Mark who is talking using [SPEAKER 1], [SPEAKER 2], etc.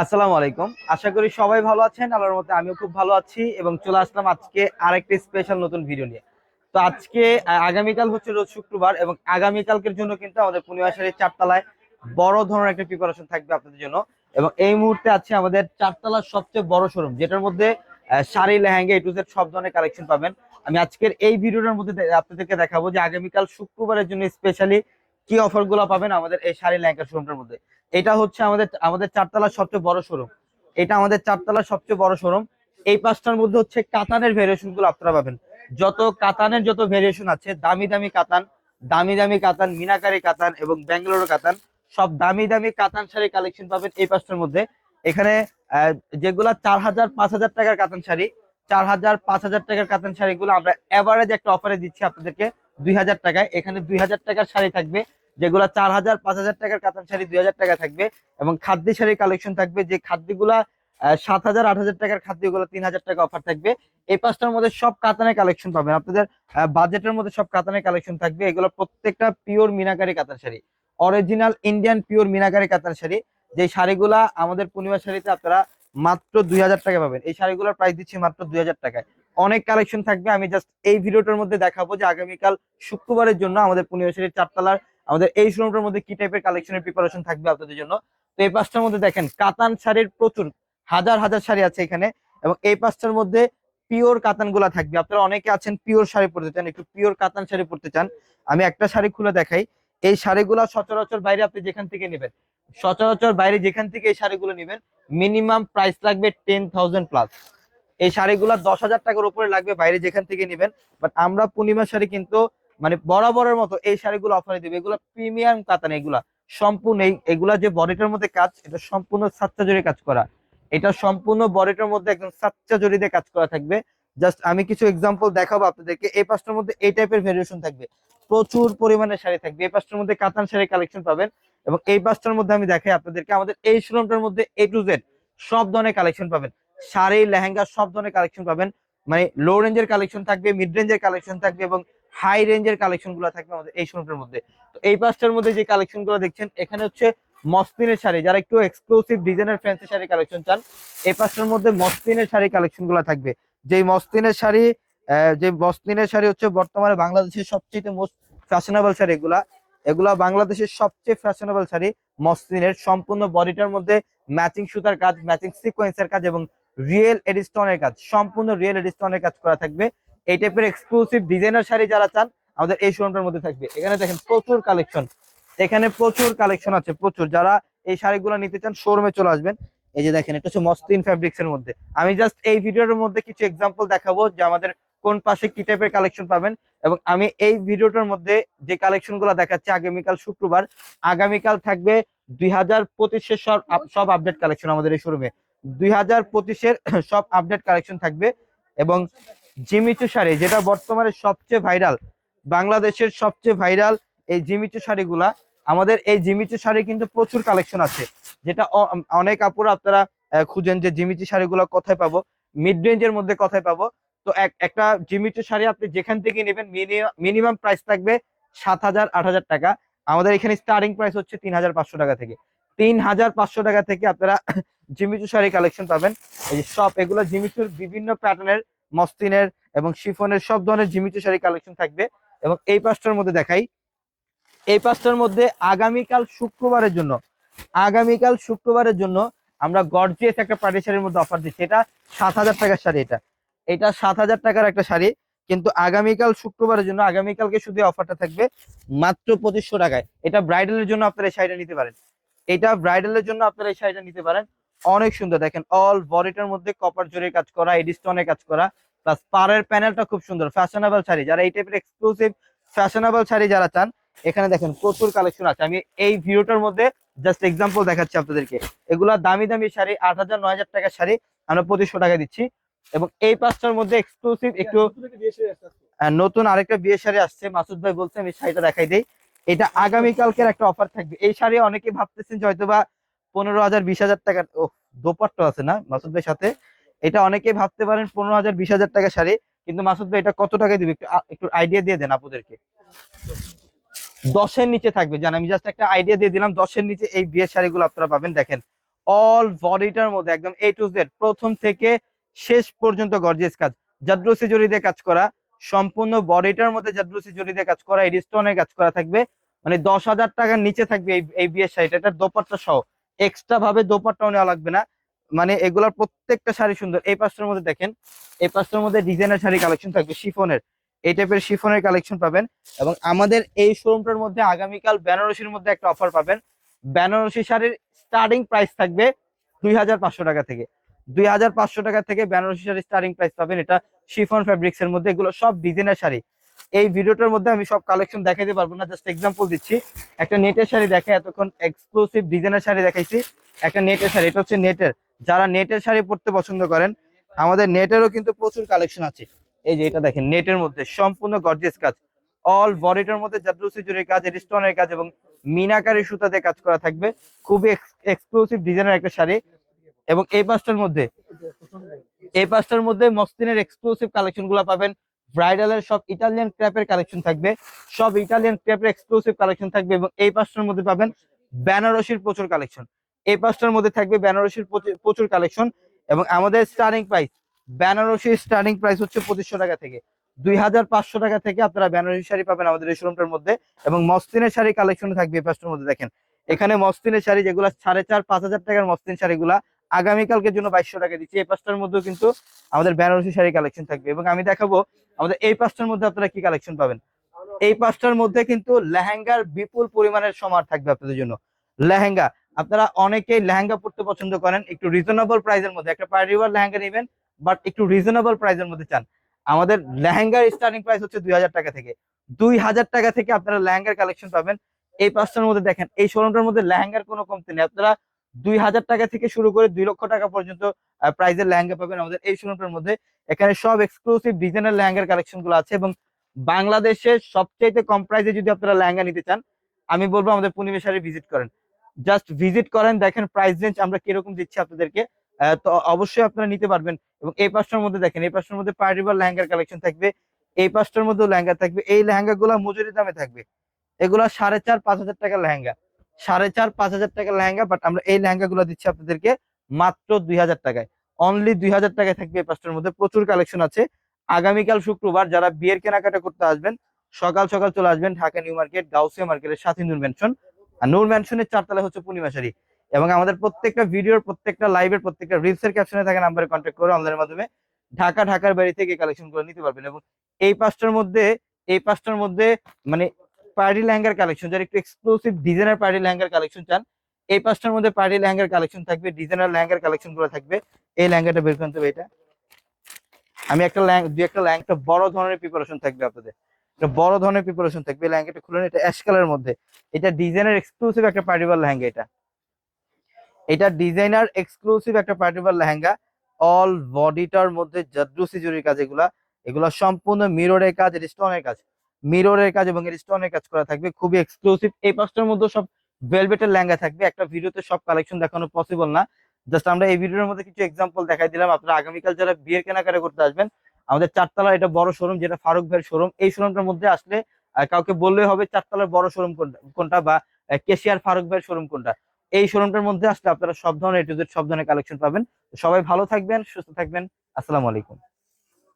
[SPEAKER 1] আসসালামু আলাইকুম। আশা করি সবাই ভালো আছেন, আল্লাহর মতে আমিও খুব ভালো আছি এবং চলে আসলাম আজকে আরেকটি স্পেশাল নতুন ভিডিও নিয়ে। তো আজকে আগামীকাল হচ্ছে রোজ শুক্রবার এবং আগামীকালকের জন্য কিন্তু আমাদের পূর্ণিমাশারের চারতলায় বড় ধরনের একটা প্রিপারেশন থাকবে আপনাদের জন্য। এবং এই মুহূর্তে আছে আমাদের চারতলার সবচেয়ে বড় শোরুম যেটার মধ্যে sari, lehenga A to Z সব ধরনের কালেকশন পাবেন। আমি আজকের এই ভিডিওটার মধ্যে আপনাদেরকে দেখাবো যে আগামীকাল শুক্রবারের জন্য স্পেশালি কি অফারগুলো পাবেন আমাদের এই শাড়ি লেহেঙ্গা শোরুমটার মধ্যে? এটা হচ্ছে আমাদের আমাদের চারতলার সবচেয়ে বড় শোরুম এটা আমাদের চারতলার সবচেয়ে বড় শোরুম এই পাঁচটার মধ্যে হচ্ছে কাতানের ভেরিয়েশনগুলো আপনারা পাবেন। যত কাতানের যত ভেরিয়েশন আছে, দামি দামি কাতান, দামি দামি কাতান, মিনাকারি কাতান এবং ব্যাঙ্গালোর কাতান, সব দামি দামি কাতান শাড়ি কালেকশন পাবেন এই পাঁচটার মধ্যে। এখানে যেগুলা চার হাজার, পাঁচ হাজার টাকার কাতান শাড়ি, চার হাজার, পাঁচ হাজার টাকার কাতান শাড়িগুলো আমরা এভারেজ একটা অফারে দিচ্ছি আপনাদেরকে। দুই হাজার টাকায়। এখানে দুই হাজার টাকার শাড়ি থাকবে, যেগুলা চার হাজার, পাঁচ হাজার টাকার কাতান শাড়ি দুই হাজার টাকা থাকবে এবং খাদ্য শাড়ির কালেকশন থাকবে, যে খাদ্যগুলা সাত হাজার, আট হাজার টাকার খাদ্যগুলো তিন হাজার টাকা অফার থাকবে। এই পাঁচটার মধ্যে সব কাতানের কালেকশন পাবেন। আপনাদের বাজেটের মধ্যে সব কাতানের কালেকশন থাকবে। এগুলো প্রত্যেকটা pure meenakari katan sari. Original Indian pure meenakari katan sari. যে শাড়িগুলা আমাদের পূর্ণিমা শাড়িতে আপনারা মাত্র দুই হাজার টাকা পাবেন। এই শাড়িগুলোর প্রাইস দিচ্ছি মাত্র দুই হাজার টাকায়। অনেক কালেকশন থাকবে। আমি জাস্ট এই ভিডিওটার মধ্যে দেখাবো যে আগামীকাল শুক্রবারের জন্য আমাদের শাড়ির চারতলার আমাদের এই শোরুমটার মধ্যে কি টাইপের কালেকশনের প্রিপারেশন থাকবে আপনাদের জন্য। তো এই পাঁচটার মধ্যে দেখেন, কাতান শাড়ির প্রচুর, হাজার হাজার শাড়ি আছে এখানে এবং এই পাঁচটার মধ্যে পিওর কাতানগুলা থাকবে। আপনারা অনেকে আছেন পিওর শাড়ি পরতে চান, একটু পিওর কাতান শাড়ি পরতে চান। আমি একটা শাড়ি খুলে দেখাই। এই শাড়িগুলা সচরাচর বাইরে আপনি যেখান থেকে নেবেন, সচরাচর বাইরে যেখান থেকে এই শাড়িগুলো নেবেন মিনিমাম প্রাইস লাগবে টেন থাউজেন্ড প্লাস এই শাড়িগুলা দশ হাজার টাকার উপরে লাগবে বাইরে যেখান থেকে নেবেন। বাট আমরা পূর্ণিমা শাড়ি কিন্তু মানে বরাবরের মতো এই শাড়িগুলো অফারে দিবে। এগুলো প্রিমিয়াম কাতান, এগুলা সম্পূর্ণ এগুলা যে বডিটার মধ্যে কাজ, এটা সম্পূর্ণ সাতটা জড়ি কাজ করা। এটা সম্পূর্ণ বডিটার মধ্যে একদম সাতটা জড়ি দিয়ে কাজ করা থাকবে। জাস্ট আমি কিছু এক্সাম্পল দেখাবো আপনাদেরকে। এই পাঁচটার মধ্যে এই টাইপের ভেরিয়েশন থাকবে। প্রচুর পরিমাণে শাড়ি থাকবে। এই পাঁচটার মধ্যে কাতান শাড়ি কালেকশন পাবেন। এবং এই পাঁচটার মধ্যে আমি দেখাই আপনাদেরকে। আমাদের এই শোরুমটার মধ্যে এ টু জেড সব ধরনের কালেকশন পাবেন। শাড়ি, লেহেঙ্গা সব ধরনের কালেকশন পাবেন। মানে লো রেঞ্জের কালেকশন থাকবে মিড রেঞ্জের কালেকশন থাকবে এবং হাই রেঞ্জের কালেকশনগুলো থাকবে আমাদের এই শোরুমটার মধ্যে। তো এই পাঁচটার মধ্যে যে কালেকশনগুলো দেখছেন, এখানে হচ্ছে মসলিনের শাড়ি। যারা একটু এক্সক্লুসিভ ডিজাইনের ফ্যান্সি শাড়ি কালেকশন চান, এই পাঁচটার মধ্যে মসলিনের শাড়ি কালেকশনগুলো থাকবে। যেই মসলিনের শাড়ি যে মসলিনের শাড়ি হচ্ছে বর্তমানে বাংলাদেশের সবচেয়ে মোস্ট ফ্যাশনেবল শাড়ি এগুলা। এগুলা বাংলাদেশের সবচেয়ে ফ্যাশনেবল শাড়ি মসলিনের। সম্পূর্ণ বডিটার মধ্যে ম্যাচিং সুতার কাজ ম্যাচিং সিকোয়েন্সের কাজ এবং রিয়েল এডিস্টনের কাজ, সম্পূর্ণ রিয়েল এডিস্টনের কাজ করা থাকবে। এই টাইপের এক্সক্লুসিভ ডিজাইনার শাড়ি যারা চান, আমাদের এই শোরুমটার মধ্যে থাকবে। এখানে দেখেন প্রচুর কালেকশন এখানে প্রচুর কালেকশন আছে, প্রচুর। যারা এই শাড়িগুলো নিতে চান শোরুমে চলে আসবেন। এই যে দেখেন, এটা হচ্ছে মসলিন ফ্যাব্রিক্স এর মধ্যে। আমি জাস্ট এই ভিডিওর মধ্যে কিছু এক্সাম্পল দেখাবো যে আমাদের কোন পাশে কি টাইপের কালেকশন পাবেন। এবং আমি এই ভিডিওটার মধ্যে যে কালেকশনগুলো দেখাচ্ছি আগামীকাল শুক্রবার, আগামীকাল থাকবে দুই হাজার পঁচিশের সব আপডেট কালেকশন আমাদের এই শোরুমে দুই হাজার পঁচিশের সব আপডেট কালেকশন থাকবে এবং জিমিচু শাড়ি, যেটা বর্তমানে সবচেয়ে ভাইরাল বাংলাদেশের সবচেয়ে ভাইরাল এই জিমিচু শাড়িগুলা, আমাদের এই জিমিচু শাড়ি কিন্তু প্রচুর কালেকশন আছে, যেটা অনেক আপুরা আপনারা খুঁজেন যে জিমিচু শাড়িগুলো কোথায় পাবো মিড রেঞ্জের মধ্যে কোথায় পাবো, তো এক- একটা জিমিচু শাড়ি আপনি যেখান থেকে নেবেন মিনিমাম প্রাইস থাকবে সাত হাজার আট হাজার টাকা, আমাদের এখানে স্টার্টিং প্রাইস হচ্ছে তিন হাজার পাঁচশো টাকা থেকে। তিন হাজার পাঁচশো টাকা থেকে আপনারা জিমিচু শাড়ি কালেকশন পাবেন। এই যে সব এগুলো জিমিচুর বিভিন্ন প্যাটার্নের মস্তিনের এবং শিফনের সব ধরনের জিমিচু শাড়ি কালেকশন থাকবে। এবং এই পাঁচটার মধ্যে দেখাই, এই পাঁচটার মধ্যে আগামীকাল শুক্রবারের জন্য, আগামীকাল শুক্রবারের জন্য আমরা গর্জিয়াস একটা পার্টি শাড়ির মধ্যে অফার দিচ্ছি। এটা সাত হাজার টাকার শাড়ি এটা। এটা সাত হাজার টাকার একটা শাড়ি, কিন্তু আগামীকাল শুক্রবারের জন্য, আগামীকালকে শুধু অফারটা থাকবে মাত্র পঁচিশশো টাকায়। এটা ব্রাইডালের জন্য আপনারা এই শাড়িটা নিতে পারেন। এটা ব্রাইডালের জন্য আপনারা এই শাড়িটা নিতে পারেন। অনেক সুন্দর দেখেন অল বডিটার মধ্যে কপার জরির কাজ করা এডিস্টনের কাজ করা প্লাস পাড়ের প্যানেলটা খুব সুন্দর ফ্যাশনেবল শাড়ি। যারা এই টাইপের এক্সক্লুসিভ ফ্যাশনেবল শাড়ি যারা চান এখানে দেখেন প্রচুর কালেকশন আছে। আমি এই ভিডিওটার মধ্যে জাস্ট এক্সাম্পল দেখাচ্ছি আপনাদেরকে। এগুলা দামি দামি শাড়ি আট হাজার নয় হাজার টাকার শাড়ি আমরা পঁচিশশো টাকা দিচ্ছি। এবং এই পাঁচটার মধ্যে এক্সক্লুসিভ একটু নতুন আরেকটা বিয়ে শাড়ি আসছে। মাসুদ ভাই বলছে আমি শাড়িটা দেখাই দেই। এটা আগামীকালকের একটা অফার থাকবে। এই শাড়ি অনেকে ভাবতেছেন হয়তো বা পনেরো হাজার, বিশ হাজার টাকার ও দোপাট্টা আছে না মাসুদ ভাই সাথে? এটা অনেকে ভাবতে পারেন পনেরো হাজার, বিশ হাজার টাকা শাড়ি। কিন্তু মাসুদ ভাই, এটা কত টাকা দিবে? একটু একটু আইডিয়া দিয়ে দেন আপনাদেরকে দশের নিচে থাকবে। জান, আমি জাস্ট একটা আইডিয়া দিয়ে দিলাম। দশের নিচে এই বিয়ের শাড়িগুলো আপনারা পাবেন। দেখেন অল বডিটার মধ্যে একদম এ টু জেড প্রথম থেকে শেষ পর্যন্ত গর্জিয়াস কাজ। জাদ্রুসি জড়ি দিয়ে কাজ করা। সম্পূর্ণ বডিটার মধ্যে জাদ্রুসি জড়ি দিয়ে কাজ করা এডিস্টোনের কাজ করা থাকবে। মানে দশ হাজার টাকার নিচে থাকবে এই এই বিয়ের শাড়িটা। এটার দোপাট্টা সহ। এক্সট্রা ভাবে দোপাট্টাও নেওয়া লাগবে না। মানে এগুলার প্রত্যেকটা শাড়ি সুন্দর। এই পাঁচটার মধ্যে দেখেন, এই পাঁচটার মধ্যে ডিজাইনার শাড়ি কালেকশন থাকবে, শিফনের। এই টাইপের শিফনের কালেকশন পাবেন এবং আমাদের এই শোরুমটার মধ্যে আগামীকাল বেনারসির মধ্যে একটা অফার পাবেন। বেনারসি শাড়ির স্টার্টিং প্রাইস থাকবে দুই হাজার পাঁচশো টাকা থেকে। দুই হাজার পাঁচশো টাকা থেকে বেনারসি শাড়ির স্টার্টিং প্রাইস পাবেন। এটা শিফন ফ্যাব্রিক্স এর মধ্যে, এগুলো সব ডিজাইনার শাড়ি। এই ভিডিওটার মধ্যে আমি সব কালেকশন দেখাইতে পারব না জাস্ট এক্সাম্পল দিচ্ছি। একটা নেটের শাড়ি দেখে, এতক্ষণ এক্সক্লুসিভ ডিজাইনার শাড়ি দেখাইছি। একটা নেটের শাড়ি, এটা হচ্ছে নেটের। যারা নেটের শাড়ি পরতে পছন্দ করেন, আমাদের নেটেরও কিন্তু প্রচুর কালেকশন আছে। এই যে এটা দেখেন, নেটের মধ্যে সম্পূর্ণ গর্জিয়াস কাজ। অল বডিটার মধ্যে কাজ স্টোনের কাজ এবং মিনাকারি সুতাতে কাজ করা থাকবে। খুবই এক্সক্লুসিভ ডিজাইনের একটা শাড়ি। এবং এই পাঁচটার মধ্যে, এই পাঁচটার মধ্যে মসলিনের এক্সক্লুসিভ কালেকশনগুলো পাবেন। ব্রাইডালের সব ইটালিয়ান ক্র্যাপের কালেকশন থাকবে। সব ইটালিয়ান ক্র্যাপের এক্সক্লুসিভ কালেকশন থাকবে এবং এই পাঁচটার মধ্যে পাবেন বেনারসির প্রচুর কালেকশন এই পাঁচটার মধ্যে থাকবে বেনারসির প্রচুর- কালেকশন এবং আমাদের স্টার্টিং প্রাইস বেনারসির স্টার্টিং প্রাইস হচ্ছে পঁচিশশো টাকা থেকে। দুই হাজার পাঁচশো টাকা থেকে আপনারা বেনারসি শাড়ি পাবেন আমাদের এই শোরুমটার মধ্যে এবং মসলিনের শাড়ি কালেকশন থাকবে এই পাঁচটার মধ্যে দেখেন। এখানে মসলিনের শাড়ি যেগুলো সাড়ে চার, পাঁচ হাজার টাকার মসলিন শাড়িগুলা আগামীকালকের জন্য বাইশশো টাকা দিচ্ছি। এই পাঁচটার মধ্যেও কিন্তু আমাদের বেনারসি শাড়ি কালেকশন থাকবে এবং আমি দেখাবো আমাদের এই পাঁচটার মধ্যে আপনারা কি কালেকশন পাবেন। এই পাঁচটার মধ্যে কিন্তু লেহেঙ্গার বিপুল পরিমাণের সমার থাকবে আপনাদের জন্য। লেহেঙ্গা, আপনারা অনেকেই লেহেঙ্গা পড়তে পছন্দ করেন, একটু রিজনেবল প্রাইসের মধ্যে। একটা পার্টিওয়ার লেহেঙ্গা নেবেন বাট একটু রিজনেবল প্রাইসের মধ্যে চান। আমাদের লেহেঙ্গার স্টার্টিং প্রাইস হচ্ছে দুই হাজার টাকা থেকে। দুই হাজার টাকা থেকে আপনারা লেহেঙ্গার কালেকশন পাবেন। এই পাঁচটার মধ্যে দেখেন, এই শোরুমটার মধ্যে লেহেঙ্গার কোনো কমতি নেই। আপনারা দুই হাজার টাকা থেকে শুরু করে দুই লক্ষ টাকা পর্যন্ত প্রাইজের লেহেঙ্গা পাবেন আমাদের এই শোরুমটার মধ্যে। এখানে সব এক্সক্লুসিভ ডিজাইনের লেহেঙ্গার কালেকশনগুলো আছে এবং বাংলাদেশের সবচেয়ে কম প্রাইসে যদি আপনারা লেহেঙ্গা নিতে চান, আমি বলব আমাদের পূর্ণিমেশারে ভিজিট করেন। জাস্ট ভিজিট করেন, দেখেন প্রাইস রেঞ্জ আমরা কীরকম দিচ্ছি আপনাদেরকে। তো অবশ্যই আপনারা নিতে পারবেন এবং এই পাঁচটার মধ্যে দেখেন, এই পাঁচটার মধ্যে পার্টিবার লেহেঙ্গার কালেকশন থাকবে, এই পাঁচটার মধ্যেও লেহেঙ্গা থাকবে, এই লেহেঙ্গা গুলা মজুরি দামে থাকবে। এগুলা সাড়ে চার, পাঁচ হাজার টাকার লেহেঙ্গা। সাড়ে চার, পাঁচ হাজার টাকার লেহেঙ্গা বাট আমরা এই লেহেঙ্গা গুলো দিচ্ছি আপনাদেরকে মাত্র দুই হাজার টাকায়। অনলি দুই হাজার টাকায় থাকবে এই পাঁচটার মধ্যে। প্রচুর কালেকশন আছে। আগামীকাল শুক্রবার যারা বিয়ের কেনাকাটা করতে আসবেন, সকাল সকাল চলে আসবেন ঢাকা নিউ মার্কেট, গাউসিয়া মার্কেটের সাথে নূর ম্যানশন আর নূর ম্যানশনের চারতলা হচ্ছে পূর্ণিমাশারি এবং আমাদের প্রত্যেকটা ভিডিওর, প্রত্যেকটা লাইভের প্রত্যেকটা রিলসের ক্যাপশনে থাকা নাম্বারে কন্ট্যাক্ট করে আমাদের মাধ্যমে ঢাকা, ঢাকার বাড়ি থেকে কালেকশন করে নিতে পারবেন। এবং এই পাঁচটার মধ্যে, এই পাঁচটার মধ্যে মানে পার্টি লেহেঙ্গার কালেকশন যারা একটু এক্সক্লুসিভ ডিজাইনার পার্টি লেহেঙ্গার কালেকশন চান এই পাঁচটার মধ্যে পার্টি লেহেঙ্গার কালেকশন থাকবে ডিজাইনার লেহেঙ্গার কালেকশনগুলো থাকবে। এই লেহেঙ্গাটা বের করতে হবে এটা। আমি একটা দুই একটা ল্যাং একটা বড় ধরনের প্রিপারেশন থাকবে আপনাদের। একটা বড় ধরনের প্রিপারেশন থাকবে এই লেহেঙ্গাটা খুলে নিন, এটা অ্যাশ কালারের মধ্যে। এটা ডিজাইনার এক্সক্লুসিভ একটা পার্টিবার লেহেঙ্গা এটা। এটা ডিজাইনার এক্সক্লুসিভ একটা পার্টিবার লেহেঙ্গা অল বডিটার মধ্যে জাদ্রুসি জুরির কাজ এগুলা। এগুলা সম্পূর্ণ মিররের কাজ এটা স্টোনের কাজ। মিররের কাজ এবং এর স্টোনের কাজ করা থাকবে, খুবই এক্সক্লুসিভ এই পাঁচটার মধ্যে সব ভেলভেটের লেহেঙ্গা থাকবে। একটা ভিডিওতে সব কালেকশন দেখানো পসিবল না। জাস্ট আমরা এই ভিডিওর মধ্যে কিছু এক্সাম্পল দেখাই দিলাম। আপনারা আগামীকাল যারা বিয়ের কেনাকাটা করতে আসবেন, আমাদের চারতলা এটা বড় শোরুম যেটা ফারুক ভাইয়ের শোরুম এই শোরুমটার মধ্যে আসলে কাউকে বললেই হবে চারতলার বড় শোরুম কোনটা বা কেশিয়ার ফারুক ভাইয়ের শোরুম কোনটা। এই শোরুমটার মধ্যে আসলে আপনারা সব ধরনের সব ধরনের কালেকশন পাবেন। সবাই ভালো থাকবেন, সুস্থ থাকবেন। আসসালামু আলাইকুম।